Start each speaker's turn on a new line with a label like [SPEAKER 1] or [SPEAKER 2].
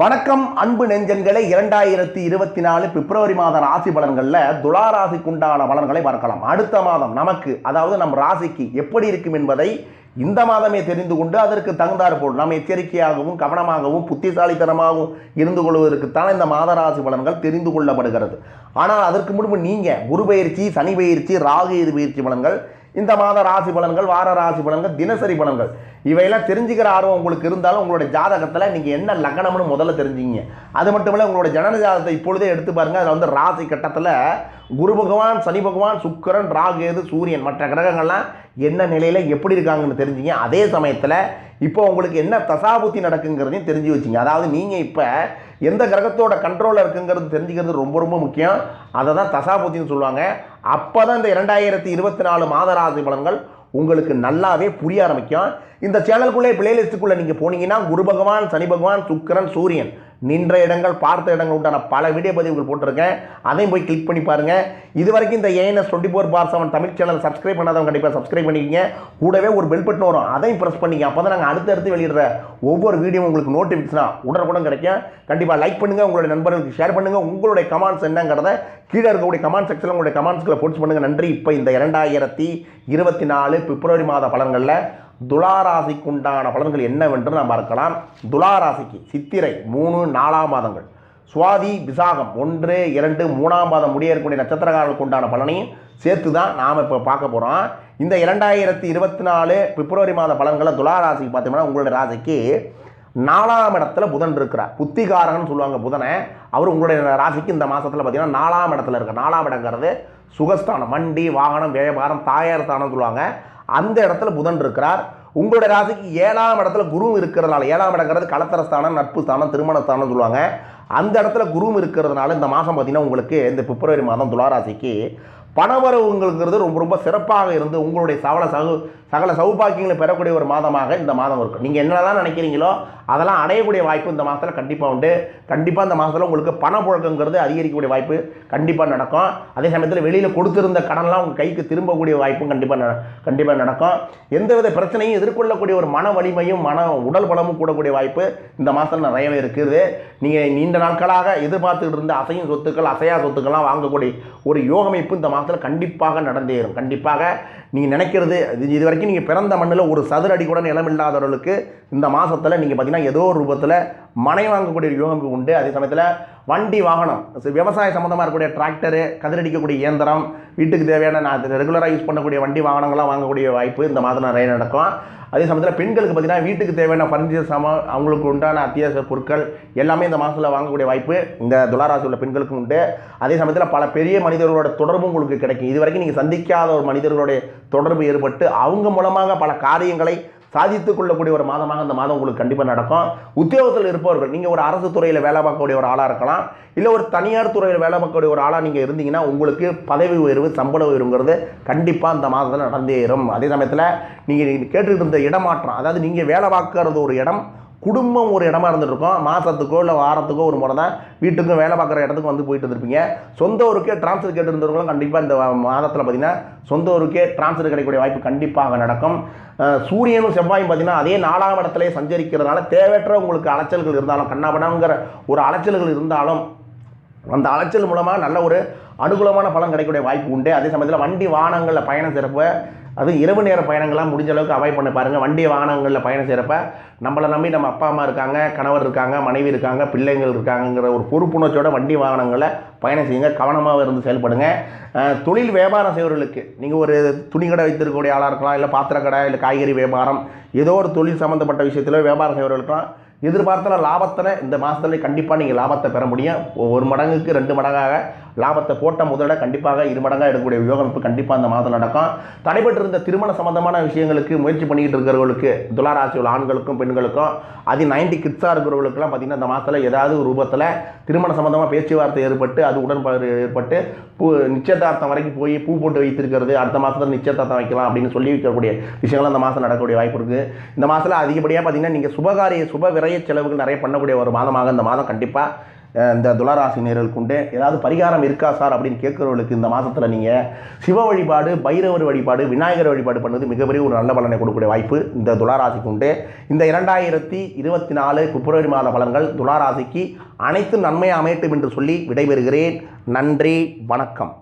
[SPEAKER 1] வணக்கம் அன்பு நெஞ்சன்களை இரண்டாயிரத்தி இருபத்தி நாலு பிப்ரவரி மாத ராசி பலன்களில் துலா ராசிக்குண்டான பலன்களை பார்க்கலாம். அடுத்த மாதம் நமக்கு அதாவது நம் ராசிக்கு எப்படி இருக்கும் என்பதை இந்த மாதமே தெரிந்து கொண்டு அதற்கு தகுந்தாறு போல் நாம் எச்சரிக்கையாகவும் கவனமாகவும் புத்திசாலித்தனமாகவும் இருந்து கொள்வதற்குத்தான் இந்த மாத ராசி பலன்கள் தெரிந்து கொள்ளப்படுகிறது. ஆனால் அதற்கு முன்பு நீங்கள் குரு பயிற்சி சனி பயிற்சி ராகு எது பயிற்சி பலன்கள் இந்த மாத ராசி பலன்கள் வார ராசி பலன்கள் தினசரி பலன்கள். இவையெல்லாம் தெரிஞ்சுக்கிற ஆர்வம் உங்களுக்கு இருந்தாலும் உங்களுடைய ஜாதகத்தில் நீங்கள் என்ன லக்னம்னு முதல்ல தெரிஞ்சுங்க அது மட்டும் இல்லை உங்களோட ஜனன ஜாதகத்தை இப்பொழுதே எடுத்து பாருங்கள் அதில் வந்து ராசி கட்டத்தில் குரு பகவான் சனி பகவான் சுக்கிரன் ராகேது சூரியன். மற்ற கிரகங்கள்லாம் என்ன நிலையில் எப்படி இருக்காங்கன்னு தெரிஞ்சுங்க. அதே சமயத்தில் இப்போ உங்களுக்கு என்ன தசாபுத்தி நடக்குங்கிறதையும் தெரிஞ்சு வச்சுங்க. அதாவது நீங்கள் இப்போ எந்த கிரகத்தோட கண்ட்ரோலில் இருக்குங்கிறது தெரிஞ்சுக்கிறது ரொம்ப ரொம்ப முக்கியம். அதை தான் தசாபுத்தின்னு சொல்லுவாங்க. அப்போ தான் இந்த இரண்டாயிரத்தி இருபத்தி நாலு மாத ராசி பலன்கள் உங்களுக்கு நல்லாவே புரிய ஆரம்பிக்கும். இந்த சேனலுக்குள்ளே பிளேலிஸ்ட்டுக்குள்ளே நீங்கள் போனீங்கன்னா குரு பகவான் சனி பகவான் சுக்கரன் சூரியன் நின்ற இடங்கள் பார்த்த இடங்கள் உண்டான பல வீடியோ பதிவுகள் போட்டிருக்கேன். அதையும் போய் கிளிக் பண்ணி பாருங்கள் இது வரைக்கும் இந்த ANS twenty four by seven Tamil channel subscribe பண்ணாதவங்க கண்டிப்பாக சப்ஸ்கிரைப் பண்ணிக்கிங்க. கூடவே ஒரு பெல் பட்டன் வரும். அதையும் ப்ரெஸ் பண்ணிக்க அப்போ தான் நாங்கள் அடுத்தடுத்து வெளியிடுற ஒவ்வொரு வீடியோ உங்களுக்கு நோட்டிஃபிகேஷனாக உடனுக்குடன் கிடைக்கும். கண்டிப்பாக லைக் பண்ணுங்கள் உங்களுடைய நண்பர்களுக்கு ஷேர் பண்ணுங்கள் உங்களுடைய கமெண்ட்ஸ் என்னங்கிறத கீழே இருக்கக்கூடிய கமெண்ட் செக்ஷனில் உங்களுடைய கமெண்ட்ஸ்களை போஸ்ட் பண்ணுங்கள் நன்றி. இப்போ இந்த இரண்டாயிரத்தி இருபத்தி நாலு பிப்ரவரி மாத பலன்களில் துளாராசிக்கு உண்டான பலன்கள் என்னவென்று நாம் பார்க்கலாம். துளாராசிக்கு சித்திரை மூணு நாலாம் மாதங்கள். சுவாதி விசாகம் ஒன்று இரண்டு மூணாம் மாதம் முடியக்கூடிய நட்சத்திரக்காரர்களுக்கு உண்டான பலனையும் சேர்த்து தான் நாம் இப்போ பார்க்க போகிறோம் இந்த இரண்டாயிரத்தி இருபத்தி நாலு பிப்ரவரி மாத பலன்களை துளாராசிக்கு பார்த்தோம்னா உங்களுடைய ராசிக்கு நாலாம் இடத்துல புதன் இருக்கிறார். புத்திகாரகன்னு சொல்லுவாங்க புதனை. அவர் உங்களுடைய ராசிக்கு இந்த மாதத்தில் பார்த்தீங்கன்னா நாலாம் இடத்துல இருக்க நாலாம் இடங்கிறது சுகஸ்தானம். வண்டி வாகனம் வியாபாரம் தாயார் ஸ்தானம் சொல்லுவாங்க. அந்த இடத்துல புதன் இருக்கிறார். உங்களுடைய ராசிக்கு ஏழாம் இடத்துல குரு இருக்கிறதுனால ஏழாம் இடங்கிறது கலத்தர ஸ்தானம் நட்பு ஸ்தானம் திருமண ஸ்தானம் சொல்லுவாங்க. அந்த இடத்துல குருவும் இருக்கிறதுனால இந்த மாதம் பார்த்தீங்கன்னா உங்களுக்கு இந்த பிப்ரவரி மாதம் துளாராசிக்கு பணவரவுங்கிறது ரொம்ப ரொம்ப சிறப்பாக இருந்து உங்களுடைய சகல சகு சகல சௌபாக்கியங்களை பெறக்கூடிய ஒரு மாதமாக இந்த மாதம் இருக்கும். நீங்கள் என்னெல்லாம் நினைக்கிறீங்களோ அதெல்லாம் அடையக்கூடிய வாய்ப்பு இந்த மாதத்தில் கண்டிப்பாக உண்டு. கண்டிப்பாக இந்த மாதத்தில் உங்களுக்கு பணப்புழக்கங்கிறது அதிகரிக்கக்கூடிய வாய்ப்பு கண்டிப்பாக நடக்கும். அதே சமயத்தில் வெளியில் கொடுத்துருந்த கடன்லாம் உங்கள் கைக்கு திரும்பக்கூடிய வாய்ப்பும் கண்டிப்பாக கண்டிப்பாக நடக்கும். எந்தவித பிரச்சனையும் எதிர்கொள்ளக்கூடிய ஒரு மன வலிமையும் மன உடல் பலமும் கூடக்கூடிய வாய்ப்பு இந்த மாதத்தில் நிறையவே இருக்குது. நீங்கள் நீண்ட நாட்களாக எதிர்பார்த்துக்கிட்டு இருந்த அசையும் சொத்துக்கள் அசையா சொத்துக்கள்லாம் வாங்கக்கூடிய ஒரு யோகமைப்பு இந்த மாதம் காலத்தில் கண்டிப்பாக நடந்தேறும் கண்டிப்பாக நீங்கள் நினைக்கிறது இது இது வரைக்கும் நீங்கள் பிறந்த மண்ணில் ஒரு சதுர அடி கூட நிலம் இல்லாதவர்களுக்கு இந்த மாதத்தில் நீங்கள் பார்த்தீங்கன்னா ஏதோ ஒரு ரூபத்தில் மனை வாங்கக்கூடிய யோகம் உண்டு. அதே சமயத்தில் வண்டி வாகனம் விவசாய சம்மந்தமாக இருக்கக்கூடிய டிராக்டரு கதிரடிக்கக்கூடிய இயந்திரம் வீட்டுக்கு தேவையான நான் ரெகுலராக யூஸ் பண்ணக்கூடிய வண்டி வாகனங்கள்லாம் வாங்கக்கூடிய வாய்ப்பு இந்த மாதம் நிறைய நடக்கும். அதே சமயத்தில் பெண்களுக்கு பார்த்தீங்கன்னா வீட்டுக்கு தேவையான ஃபர்னிச்சர் சாமான் அவங்களுக்கு உண்டான அத்தியாவசிய பொருட்கள் எல்லாமே இந்த மாதத்தில் வாங்கக்கூடிய வாய்ப்பு இந்த துளாராசி உள்ள பெண்களுக்கும் உண்டு. அதே சமயத்தில் பல பெரிய மனிதர்களோட தொடர்பும் உங்களுக்கு கிடைக்கும். இது வரைக்கும் நீங்கள் சந்திக்காத ஒரு மனிதர்களுடைய தொடர்பு ஏற்பட்டு அவங்க மூலமாக பல காரியங்களை சாதித்துக் கொள்ளக்கூடிய ஒரு மாதமாக அந்த மாதம் உங்களுக்கு கண்டிப்பாக நடக்கும். உத்தியோகத்தில் இருப்பவர்கள் நீங்கள் ஒரு அரசு துறையில் வேலை பார்க்கக்கூடிய ஒரு ஆளாக இருக்கலாம். இல்லை ஒரு தனியார் துறையில் வேலை பார்க்கக்கூடிய ஒரு ஆளாக நீங்கள் இருந்தீங்கன்னா உங்களுக்கு பதவி உயர்வு சம்பள உயர்வுங்கிறது கண்டிப்பாக அந்த மாதத்தில் நடந்தேறும் அதே சமயத்தில் நீங்கள் கேட்டுக்கிட்டு இருந்த இடமாற்றம் அதாவது நீங்கள் வேலை பார்க்கறது ஒரு இடம் குடும்பம் ஒரு இடமா இருந்துட்டு மாதத்துக்கோ இல்லை வாரத்துக்கோ ஒரு முறை தான் வீட்டுக்கும் வேலை பார்க்குற இடத்துக்கு வந்து போயிட்டு இருந்திருப்பீங்க. சொந்த ஊருக்கே டிரான்ஸ்ஃபர் கேட்டுருந்தவங்களும் கண்டிப்பாக இந்த மாதத்தில் பார்த்தீங்கன்னா சொந்த ஊருக்கே டிரான்ஸ்ஃபர் கிடைக்கக்கூடிய வாய்ப்பு கண்டிப்பாக நடக்கும். சூரியனும் செவ்வாயும் பார்த்தீங்கன்னா அதே நாலாம் இடத்துல சஞ்சரிக்கிறதுனால தேவையற்ற உங்களுக்கு அலைச்சல்கள் இருந்தாலும் கண்ணாபடாங்கிற ஒரு அலைச்சல்கள் இருந்தாலும் அந்த அலைச்சல் மூலமாக நல்ல ஒரு அனுகூலமான பலன் கிடைக்கக்கூடிய வாய்ப்பு உண்டு. அதே சமயத்தில் வண்டி வாகனங்களில் பயணம் சிறப்பு. அதுவும் இரவு நேர பயணங்கள்லாம் முடிஞ்ச அளவுக்கு அவாய்ட் பண்ண பாருங்கள் வண்டி வாகனங்களில் பயணம் செய்கிறப்ப நம்மளை நம்பி நம்ம அப்பா அம்மா இருக்காங்க கணவர் இருக்காங்க மனைவி இருக்காங்க பிள்ளைங்கள் இருக்காங்கங்கிற ஒரு பொறுப்புணர்ச்சியோட வண்டி வாகனங்களை பயணம் செய்யுங்க. கவனமாக இருந்து செயல்படுங்க. தொழில் வியாபாரம் செய்வர்களுக்கு நீங்கள் ஒரு துணி கடை வைத்திருக்கக்கூடிய ஆளாக இருக்கலாம் இல்லை பாத்திர கடை இல்லை காய்கறி வியாபாரம் ஏதோ ஒரு தொழில் சம்மந்தப்பட்ட விஷயத்தில் வியாபாரம் செய்வர்களுக்கெல்லாம் எதிர்பார்த்தன லாபத்தில் இந்த மாதத்துல கண்டிப்பாக நீங்கள் லாபத்தை பெற முடியும். ஒரு மடங்குக்கு ரெண்டு மடங்காக லாபத்தை போட்ட முதலிட கண்டிப்பாக இரு மடங்காக எடுக்கக்கூடிய யோகமைப்பு கண்டிப்பாக இந்த மாதத்தில் நடக்கும். தடைபட்டிருந்த திருமண சம்பந்தமான விஷயங்களுக்கு முயற்சி பண்ணிக்கிட்டு இருக்கிறவர்களுக்கு துளாராசி உள்ள ஆண்களுக்கும் பெண்களுக்கும் அது நைன்டி கிட்ஸாக இருக்கிறவங்களுக்குலாம் பார்த்தீங்கன்னா இந்த மாதத்தில் ஏதாவது ஒரு ரூபத்தில் திருமண சம்பந்தமாக பேச்சுவார்த்தை ஏற்பட்டு அது உடன்பாடு ஏற்பட்டு பூ நிச்சயதார்த்தம் வரைக்கும் போய் பூ போட்டு வைத்திருக்கிறது அடுத்த மாதத்தில் நிச்சயதார்த்தம் வைக்கலாம் அப்படின்னு சொல்லி வைக்கக்கூடிய விஷயங்கள்லாம் இந்த மாதம் நடக்கக்கூடிய வாய்ப்பு இருக்குது இந்த மாதத்தில் அதிகப்படியாக பார்த்தீங்கன்னா நீங்கள் சுபகாரிய சுப நிறைய செலவுகள் நிறைய பண்ணக்கூடிய ஒரு மாதமாக இந்த மாதம் கண்டிப்பாக இந்த துளாராசி நேர்களுக்கு உண்டு. ஏதாவது பரிகாரம் இருக்கா சார் அப்படின்னு கேட்குறவங்களுக்கு இந்த மாதத்தில் நீங்கள் சிவ வழிபாடு பைரவர் வழிபாடு விநாயகர் வழிபாடு பண்ணது மிகப்பெரிய ஒரு நல்ல பலனை கொடுக்கக்கூடிய வாய்ப்பு இந்த துளாராசிக்கு உண்டு. இந்த இரண்டாயிரத்தி இருபத்தி நாலு பிப்ரவரி மாத பலன்கள் துளாராசிக்கு அனைத்து நன்மையை அமையட்டும் என்று சொல்லி விடைபெறுகிறேன். நன்றி வணக்கம்.